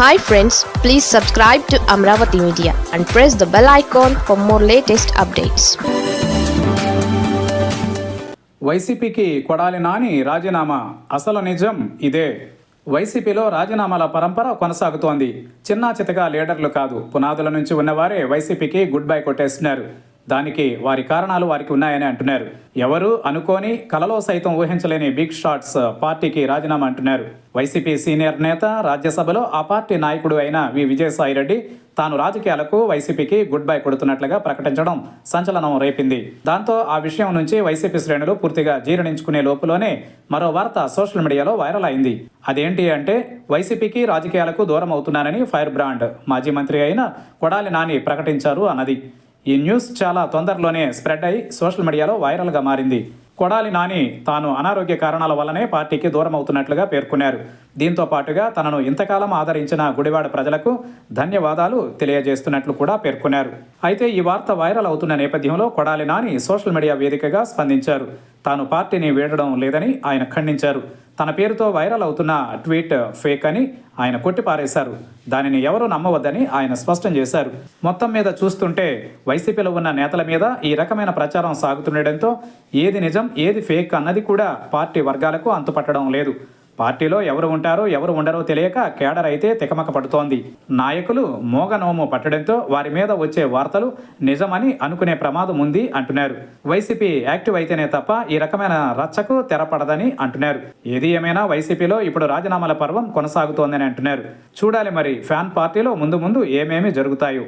Hi friends please subscribe to Amaravati media and press the bell icon for more latest updates వైసీపీకి కొడాలి నాని రాజీనామా. అసలు నిజం ఇదే. వైసీపీలో రాజీనామాల పరంపర కొనసాగుతోంది. చిన్నా చితగా లీడర్లు కాదు పునాదుల నుంచి ఉన్నవారే వైసీపీకి గుడ్ బై కొట్టేస్తున్నారు. దానికి వారి కారణాలు వారికి ఉన్నాయని అంటున్నారు. ఎవరు అనుకోని కలలో సైతం ఊహించలేని బిగ్ షాట్స్ పార్టీకి రాజీనామా అంటున్నారు. వైసీపీ సీనియర్ నేత రాజ్యసభలో ఆ పార్టీ నాయకుడు అయిన వి. విజయసాయిరెడ్డి తాను రాజకీయాలకు వైసీపీకి గుడ్ బై కొడుతున్నట్లుగా ప్రకటించడం సంచలనం రేపింది. దాంతో ఆ విషయం నుంచి వైసీపీ శ్రేణులు పూర్తిగా జీర్ణించుకునే లోపులోనే మరో వార్త సోషల్ మీడియాలో వైరల్ అయింది. అదేంటి అంటే వైసీపీకి రాజకీయాలకు దూరం అవుతున్నానని ఫైర్ బ్రాండ్ మాజీ మంత్రి అయిన కొడాలి నాని ప్రకటించారు అన్నది. ఈ న్యూస్ చాలా తొందరలోనే స్ప్రెడ్ అయి సోషల్ మీడియాలో వైరల్గా మారింది. కొడాలి నాని తాను అనారోగ్య కారణాల వల్లనే పార్టీకి దూరం అవుతున్నట్లుగా పేర్కొన్నారు. దీంతో పాటుగా తనను ఇంతకాలం ఆదరించిన గుడివాడ ప్రజలకు ధన్యవాదాలు తెలియజేస్తున్నట్లు కూడా పేర్కొన్నారు. అయితే ఈ వార్త వైరల్ అవుతున్న నేపథ్యంలో కొడాలి నాని సోషల్ మీడియా వేదికగా స్పందించారు. తాను పార్టీని వీడడం లేదని ఆయన ఖండించారు. తన పేరుతో వైరల్ అవుతున్న ట్వీట్ ఫేక్ అని ఆయన కొట్టిపారేశారు. దానిని ఎవరూ నమ్మవద్దని ఆయన స్పష్టం చేశారు. మొత్తం మీద చూస్తుంటే వైసీపీలో ఉన్న నేతల మీద ఈ రకమైన ప్రచారం సాగుతుండటంతో ఏది నిజం ఏది ఫేక్ అన్నది కూడా పార్టీ వర్గాలకు అంతుపట్టడం లేదు. పార్టీలో ఎవరు ఉంటారో ఎవరు ఉండరో తెలియక కేడర్ అయితే తికమక పడుతోంది నాయకులు మోగనోము పట్టడంతో వారి మీద వచ్చే వార్తలు నిజమని అనుకునే ప్రమాదం ఉంది అంటున్నారు. వైసీపీ యాక్టివ్ అయితేనే తప్ప ఈ రకమైన రచ్చకు తెరపడదని అంటున్నారు. ఏది ఏమైనా వైసీపీలో ఇప్పుడు రాజీనామాల పర్వం కొనసాగుతోందని అంటున్నారు. చూడాలి మరి ఫ్యాన్ పార్టీలో ముందు ముందు ఏమేమి జరుగుతాయో.